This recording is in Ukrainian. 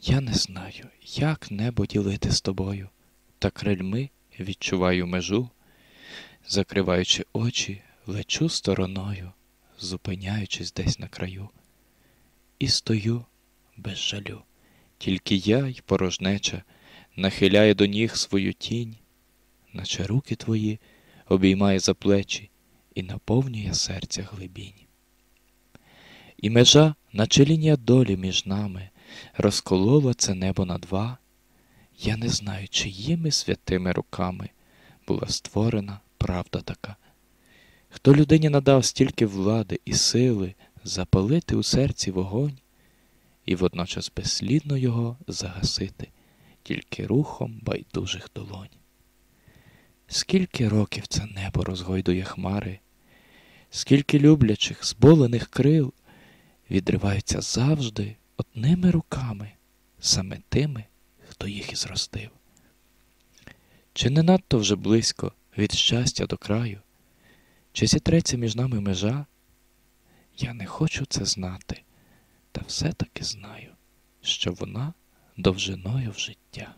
Я не знаю, як небо ділити з тобою, та крильми відчуваю межу, закриваючи очі, лечу стороною, зупиняючись десь на краю, і стою без жалю, тільки я й порожнеча нахиляє до ніг свою тінь, наче руки твої обіймає за плечі і наповнює серця глибінь. І межа, наче лінія долі між нами, розколола це небо на два. Я не знаю, чиїми святими руками була створена правда така. Хто людині надав стільки влади і сили запалити у серці вогонь і водночас безслідно його загасити тільки рухом байдужих долонь. Скільки років це небо розгойдує хмари, скільки люблячих, зболених крил відриваються завжди одними руками, саме тими, хто їх і зростив. Чи не надто вже близько від щастя до краю, чи зітреться між нами межа? Я не хочу це знати, та все-таки знаю, що вона довжиною в життя.